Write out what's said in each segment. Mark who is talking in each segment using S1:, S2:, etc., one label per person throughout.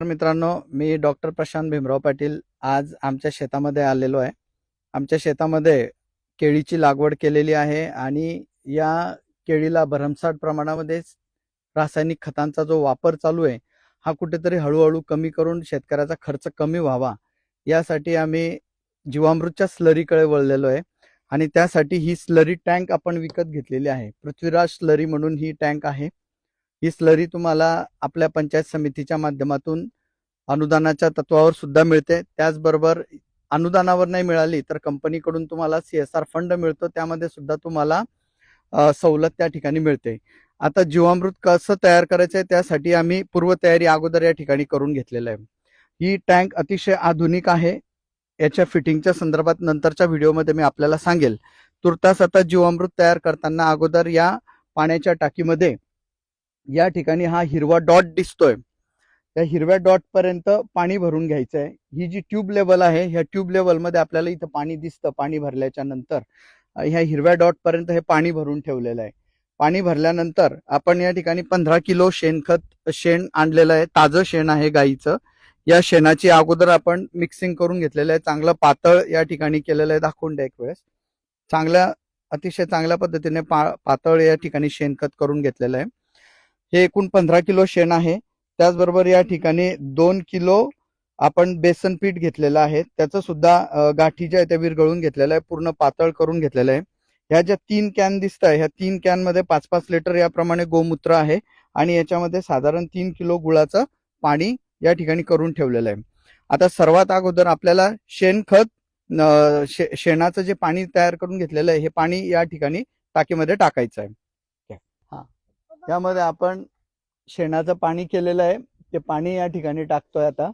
S1: मित्रांनो मी डॉक्टर प्रशांत भीमराव पाटील आज आमच्या शेतामध्ये आलेलो आहे. आमच्या शेतामध्ये केळीची लागवड केलेली आहे आणि या केळीला भरमसाठ प्रमाणामध्ये रासायनिक खतांचा जो वापर चालू आहे हा कुठेतरी हळूहळू कमी करून शेतकऱ्याचा खर्च कमी व्हावा. यासाठी आम्ही जीवामृतच्या स्लरीकडे वळलेलो आहे आणि त्यासाठी ही स्लरी टँक आपण विकत घेतलेली आहे. पृथ्वीराज स्लरी म्हणून ही टँक आहे. ही स्लरी तुम्हाला आपल्या पंचायत समितीच्या माध्यमातून अनुदानाच्या तत्वावर सुद्धा मिळते. त्याचबरोबर अनुदानावर नाही मिळाली तर कंपनीकडून तुम्हाला सी एस आर फंड मिळतो. त्यामध्ये सुद्धा तुम्हाला सवलत त्या ठिकाणी मिळते. आता जीवामृत कसं तयार करायचं आहे त्यासाठी आम्ही पूर्वतयारी अगोदर या ठिकाणी करून घेतलेलं आहे. ही टँक अतिशय आधुनिक आहे. याच्या फिटिंगच्या संदर्भात नंतरच्या व्हिडिओमध्ये मी आपल्याला सांगेल. तुर्तास आता जीवामृत तयार करताना अगोदर या पाण्याच्या टाकीमध्ये या ठिकाणी हा हिरवा डॉट दिसतोय. त्या हिरव्या डॉट पर्यंत पाणी भरून घ्यायचं आहे ही जी ट्यूब लेवल आहे ह्या ट्यूब लेवलमध्ये आपल्याला इथं पाणी दिसतं पाणी भरल्याच्या नंतर. ह्या हिरव्या डॉट पर्यंत हे पाणी भरून ठेवलेलं आहे. पाणी भरल्यानंतर आपण या ठिकाणी पंधरा किलो शेणखत शेण आणलेलं आहे. ताजं शेण आहे गाईचं. या शेणाची अगोदर आपण मिक्सिंग करून घेतलेलं आहे. चांगलं पातळ या ठिकाणी केलेलं आहे दाखवून द्या एक वेळेस. चांगल्या अतिशय चांगल्या पद्धतीने पा पातळ या ठिकाणी शेणखत करून घेतलेलं आहे. हे एकूण पंधरा किलो शेण आहे. त्याचबरोबर या ठिकाणी दोन किलो आपण बेसन पीठ घेतलेलं आहे. त्याचं सुद्धा गाठी ज्या आहे त्या विरघळून घेतलेलं आहे पूर्ण पातळ करून घेतलेलं आहे. ह्या ज्या तीन कॅन दिसत आहे ह्या तीन कॅनमध्ये पाच पाच लिटर याप्रमाणे गोमूत्र आहे आणि याच्यामध्ये साधारण तीन किलो गुळाचं पाणी या ठिकाणी करून ठेवलेलं आहे. आता सर्वात अगोदर आपल्याला शेणखत शे- शेणाचं जे पाणी तयार करून घेतलेलं आहे हे पाणी या ठिकाणी टाकीमध्ये टाकायचं आहे. यामध्ये आपण शेणाचं पाणी केलेलं आहे. ते पाणी या ठिकाणी टाकतोय आता.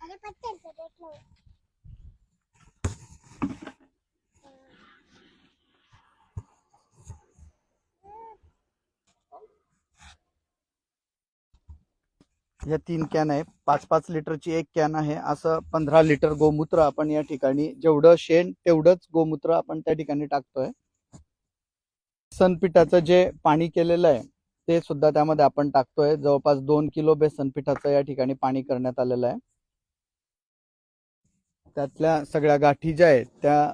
S2: अरे
S1: या तीन कॅन आहे. पाच पाच लिटरची एक कॅन आहे. असं पंधरा लिटर गोमूत्र आपण या ठिकाणी जेवढं शेण तेवढंच गोमूत्र आपण त्या ठिकाणी टाकतोय. सनपीठाचं जे पाणी केलेलं आहे ते सुद्धा त्यामध्ये आपण टाकतोय. जवळपास दोन किलो बेसनपिठाचं या ठिकाणी पाणी करण्यात आलेलं आहे. त्यातल्या सगळ्या गाठी ज्या आहेत त्या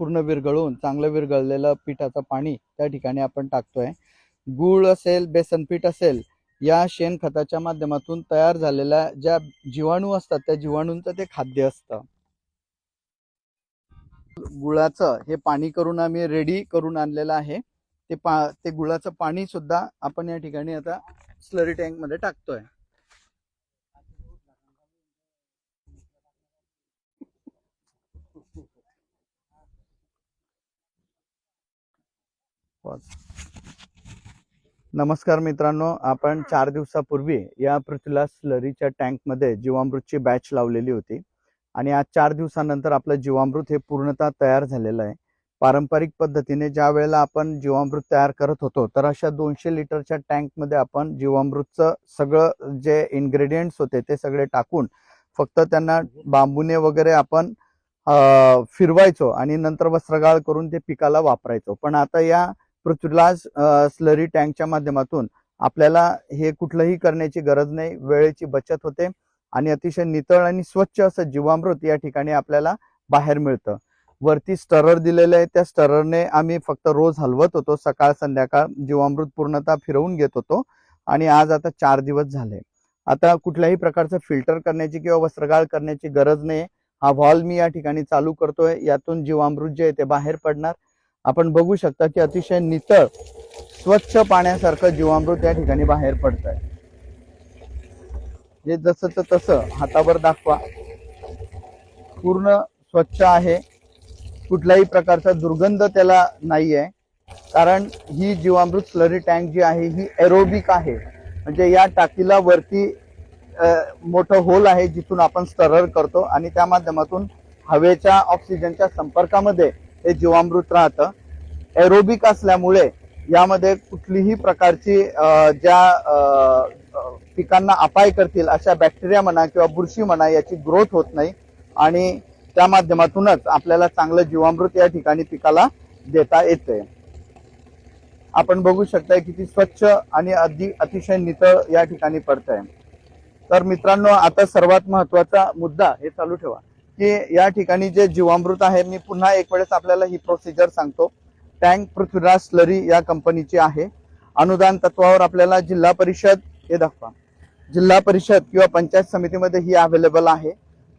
S1: पूर्ण विरघळून चांगलं विरघळलेलं पिठाचं पाणी त्या ठिकाणी आपण टाकतोय. गूळ असेल बेसनपीठ असेल या शेणखताच्या माध्यमातून तयार झालेल्या ज्या जीवाणू असतात त्या जीवाणूंचं ते खाद्य असतं. गुळाचं हे पाणी करून आम्ही रेडी करून आणलेलं आहे. ते पा ते गुळाचं पाणी सुद्धा आपण या ठिकाणी आता स्लरी टँकमध्ये टाकतोय. नमस्कार मित्रांनो आपण चार दिवसापूर्वी या पृथ्वीला स्लरीच्या टँकमध्ये जीवामृतची बॅच लावलेली होती आणि आज चार दिवसानंतर आपलं जीवामृत हे पूर्णतः तयार झालेलं आहे. पारंपरिक पद्धतीने ज्या वेळेला आपण जीवामृत तयार करत होतो तर अशा दोनशे लिटरच्या टँकमध्ये आपण जीवामृतचं सगळं जे इन्ग्रेडियंट्स होते ते सगळे टाकून फक्त त्यांना बांबूने वगैरे आपण फिरवायचो आणि नंतर वस्त्रगाळ करून ते पिकाला वापरायचो. पण आता या पृथ्वीला स्लरी टँकच्या माध्यमातून आपल्याला हे कुठलंही करण्याची गरज नाही वेळेची बचत होते आणि अतिशय नितळ आणि स्वच्छ असं जीवामृत या ठिकाणी आपल्याला बाहेर मिळतं. वरती स्टरर दिलेलं आहे त्या स्टररने आम्ही फक्त रोज हलवत होतो. सकाळ संध्याकाळ जीवामृत पूर्णतः फिरवून घेत होतो आणि आज आता चार दिवस झाले. आता कुठल्याही प्रकारचं फिल्टर करण्याची किंवा वस्त्रगाळ करण्याची गरज नाही हा व्हॉल मी या ठिकाणी चालू करतोय. यातून जीवामृत जे आहे ते बाहेर पडणार. आपण बघू शकता की अतिशय नितळ स्वच्छ पाण्यासारखं जीवामृत या ठिकाणी बाहेर पडत आहे जे जसं तर तसं हातावर दाखवा. पूर्ण स्वच्छ आहे. कुठल्याही प्रकारचा दुर्गंध त्याला नाही आहे कारण ही जीवामृत स्लरी टँक जी आहे ही एरोबिक आहे. म्हणजे या टाकीला वरती मोठं होल आहे जिथून आपण स्टरर करतो आणि त्या माध्यमातून हवेच्या ऑक्सिजनच्या संपर्कामध्ये हे जीवामृत राहतं. एरोबिक असल्यामुळे यामध्ये कुठलीही प्रकारची ज्या पिकांना अपाय करतील अशा बॅक्टेरिया म्हणा किंवा बुरशी म्हणा याची ग्रोथ होत नाही आणि त्या माध्यमातूनच आपल्याला चांगलं जीवामृत या ठिकाणी पिकाला देता येते आपण बघू शकताय किती स्वच्छ आणि अगदी अतिशय नितळ या ठिकाणी पडत आहे तर मित्रांनो आता सर्वात महत्त्वाचा मुद्दा हे चालू ठेवा. की या ठिकाणी जे जीवामृत आहे मी पुन्हा एक वेळेस आपल्याला ही प्रोसिजर सांगतो. टँक पृथ्वीराज स्लरी या कंपनीची आहे. अनुदान तत्वावर आपल्याला जिल्हा परिषद हे दाखवा. जिल्हा परिषद किंवा पंचायत समितीमध्ये ही अवेलेबल आहे.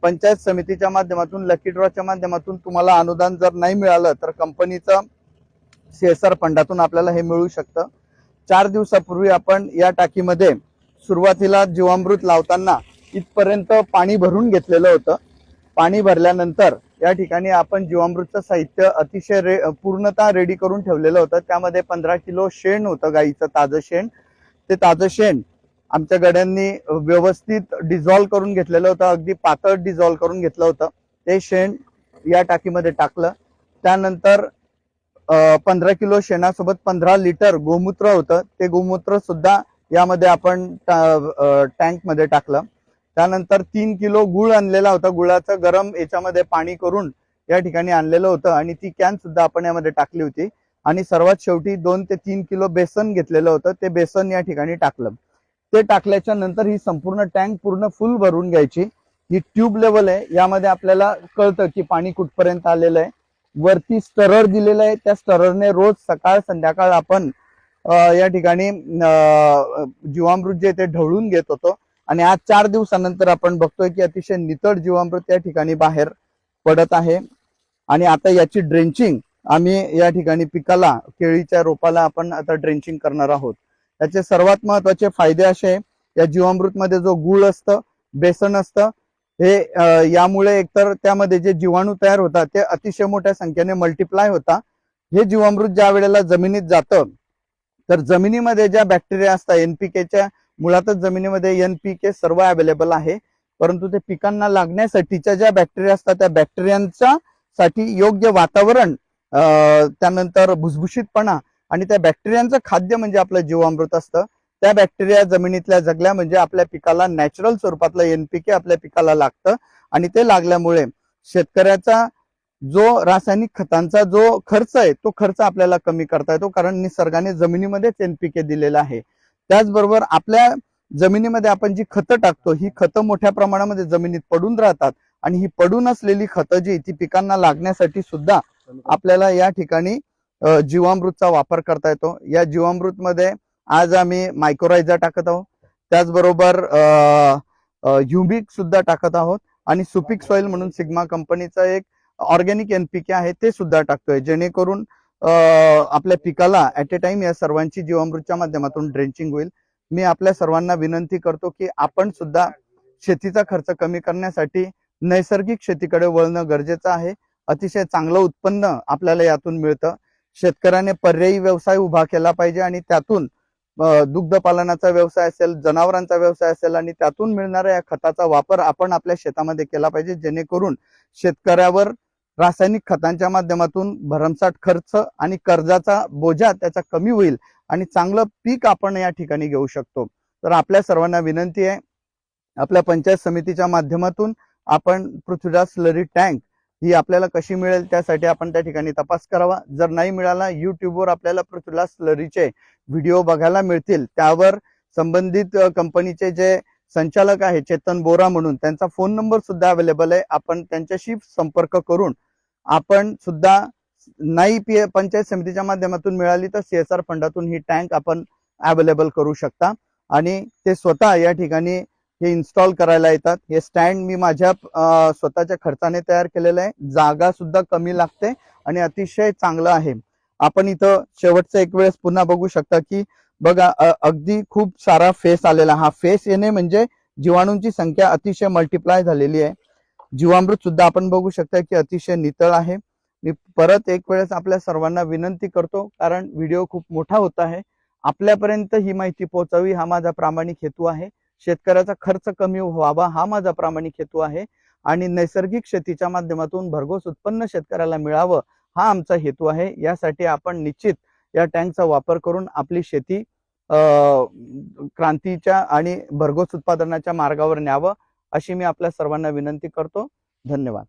S1: पंचायत समितीच्या माध्यमातून लकी ड्रॉच्या माध्यमातून तुम्हाला अनुदान जर नाही मिळालं तर कंपनीचं सीएसआर फंडातून आपल्याला हे मिळू शकतं. चार दिवसापूर्वी आपण या टाकीमध्ये सुरुवातीला जीवामृत लावताना इथपर्यंत पाणी भरून घेतलेलं होतं. पाणी भरल्यानंतर या ठिकाणी आपण जीवामृतचं साहित्य अतिशय रे पूर्णतः रेडी करून ठेवलेलं होतं. त्यामध्ये पंधरा किलो शेण होतं गाईचं ताजं शेण. ते ताजं शेण आमच्या गड्यांनी व्यवस्थित डिझॉल्व्ह करून घेतलेलं होतं. अगदी पातळ डिझॉल्व्ह करून घेतलं होतं. ते शेण या टाकीमध्ये टाकलं. त्यानंतर पंधरा किलो शेणासोबत पंधरा लिटर गोमूत्र होतं. ते गोमूत्र सुद्धा यामध्ये आपण टँकमध्ये टाकलं. त्यानंतर तीन किलो गुळ आणलेला होता. गुळाचं गरम याच्यामध्ये पाणी करून या ठिकाणी आणलेलं होतं आणि ती कॅन सुद्धा आपण यामध्ये टाकली होती. आणि सर्वात शेवटी दोन ते तीन किलो बेसन घेतलेलं होतं. ते बेसन या ठिकाणी टाकलं. ते टाकल्याच्या नंतर ही संपूर्ण टँक पूर्ण फुल भरून घ्यायची. ही ट्यूब लेवल आहे. यामध्ये आपल्याला कळतं की पाणी कुठपर्यंत आलेलं आहे. वरती स्टरर दिलेलं आहे. त्या स्टररने रोज सकाळ संध्याकाळ आपण या ठिकाणी जीवामृत जे ते ढवळून घेत होतो. आणि आज चार दिवसानंतर आपण बघतोय की अतिशय नितळ जीवामृत या ठिकाणी बाहेर पडत आहे. आणि आता याची ड्रेंचिंग आम्ही या ठिकाणी पिकाला केळीच्या रोपाला आपण आता ड्रेंचिंग करणार आहोत. याचे सर्वात महत्त्वाचे फायदे असे या जीवामृत मध्ये जो गुळ असतं बेसन असतं हे यामुळे एकतर त्यामध्ये जे जीवाणू तयार होतात ते अतिशय मोठ्या संख्येने मल्टिप्लाय होता हे जीवामृत ज्या वेळेला जमिनीत जातं तर जमिनीमध्ये ज्या बॅक्टेरिया असतात एनपीकेच्या मुळातच जमिनीमध्ये एनपीके सर्व अवेलेबल आहे. परंतु ते पिकांना लागण्यासाठीच्या ज्या बॅक्टेरिया असतात त्या बॅक्टेरियांच्या साठी योग्य वातावरण त्यानंतर भुसभुशीतपणा आणि त्या बॅक्टेरियांचं खाद्य म्हणजे आपलं जीवामृत असतं. त्या बॅक्टेरिया जमिनीतल्या जगल्या म्हणजे आपल्या पिकाला नॅचरल स्वरूपातलं एनपीके आपल्या पिकाला लागतं आणि ते लागल्यामुळे शेतकऱ्याचा जो रासायनिक खतांचा जो खर्च आहे तो खर्च आपल्याला कमी करता येतो कारण निसर्गाने जमिनीमध्येच एनपीके दिलेला आहे. त्याचबरोबर आपल्या जमिनीमध्ये आपण जी खतं टाकतो ही खतं मोठ्या प्रमाणामध्ये जमिनीत पडून राहतात आणि ही पडून असलेली खतं जी ती पिकांना लागण्यासाठी सुद्धा आपल्याला या ठिकाणी जीवामृतचा वापर करता येतो. या जीवामृत मध्ये आज आम्ही मायक्रोरायझा टाकत आहोत. त्याचबरोबर ह्युमिक सुद्धा टाकत आहोत. आणि सुपिक सॉइल म्हणून सिग्मा कंपनीचा एक ऑर्गॅनिक एनपीके आहे ते सुद्धा टाकतोय. जेणेकरून आपल्या पिकाला ऍट ए टाइम या सर्वांची जीवामृतच्या माध्यमातून ड्रेंचिंग होईल. मी आपल्या सर्वांना विनंती करतो की आपण सुद्धा शेतीचा खर्च कमी करण्यासाठी नैसर्गिक शेतीकडे वळणं गरजेचं आहे. अतिशय चांगलं उत्पन्न आपल्याला यातून मिळतं. शेतकऱ्याने पर्यायी व्यवसाय उभा केला पाहिजे आणि त्यातून दुग्धपालनाचा दुग्ध पालनाचा व्यवसाय असेल जनावरांचा व्यवसाय असेल आणि त्यातून मिळणाऱ्या या खताचा वापर आपण आपल्या शेतामध्ये केला पाहिजे जेणेकरून शेतकऱ्यावर रासायनिक खतांच्या माध्यमातून भरमसाठ खर्च आणि कर्जाचा बोजा त्याचा कमी होईल आणि चांगलं पीक आपण या ठिकाणी घेऊ शकतो. तर आपल्या सर्वांना विनंती आहे आपल्या पंचायत समितीच्या माध्यमातून आपण पृथ्वीराज स्लरी टँक ही आपल्याला कशी मिळेल त्यासाठी आपण त्या ठिकाणी तपास करावा. जर नाही मिळाला युट्यूबवर आपल्याला पृथ्वीराज स्लरीचे व्हिडिओ बघायला मिळतील. त्यावर संबंधित कंपनीचे जे संचालक आहे चेतन बोरा म्हणून त्यांचा फोन नंबर सुद्धा अवेलेबल आहे. आपण त्यांच्याशी संपर्क करून आपण सुद्धा नाही पी पंचायत समितीच्या माध्यमातून मिळाली तर सीएसआर फंडातून ही टँक आपण अवेलेबल करू शकता. आणि ते स्वतः या ठिकाणी हे इन्स्टॉल करायला येतात. हे स्टँड मी माझ्या स्वतःच्या खर्चाने तयार केलेलं आहे. जागा सुद्धा कमी लागते आणि अतिशय चांगलं आहे. आपण इथं शेवटचा एक वेळेस पुन्हा बघू शकता की बघा अगदी खूप सारा फेस आलेला. हा फेस येणे म्हणजे जीवाणूंची संख्या अतिशय मल्टिप्लाय झालेली आहे. जीवामृत सुद्धा आपण बघू शकता की अतिशय नितळ आहे. मी परत एक वेळेस आपल्या सर्वांना विनंती करतो कारण व्हिडिओ खूप मोठा होत आहे. आपल्यापर्यंत ही माहिती पोहोचावी हा माझा प्रामाणिक हेतू आहे. शेतकऱ्याचा खर्च कमी व्हावा हा माझा प्रामाणिक हेतू आहे. आणि नैसर्गिक शेतीच्या माध्यमातून भरघोस उत्पन्न शेतकऱ्याला मिळावं हा आमचा हेतू आहे. यासाठी आपण निश्चित या टँकचा वापर करून आपली शेती क्रांतीच्या आणि भरघोस उत्पादनाच्या मार्गावर न्यावं. अशी मी आपल्या सर्वांना विनंती करतो. धन्यवाद.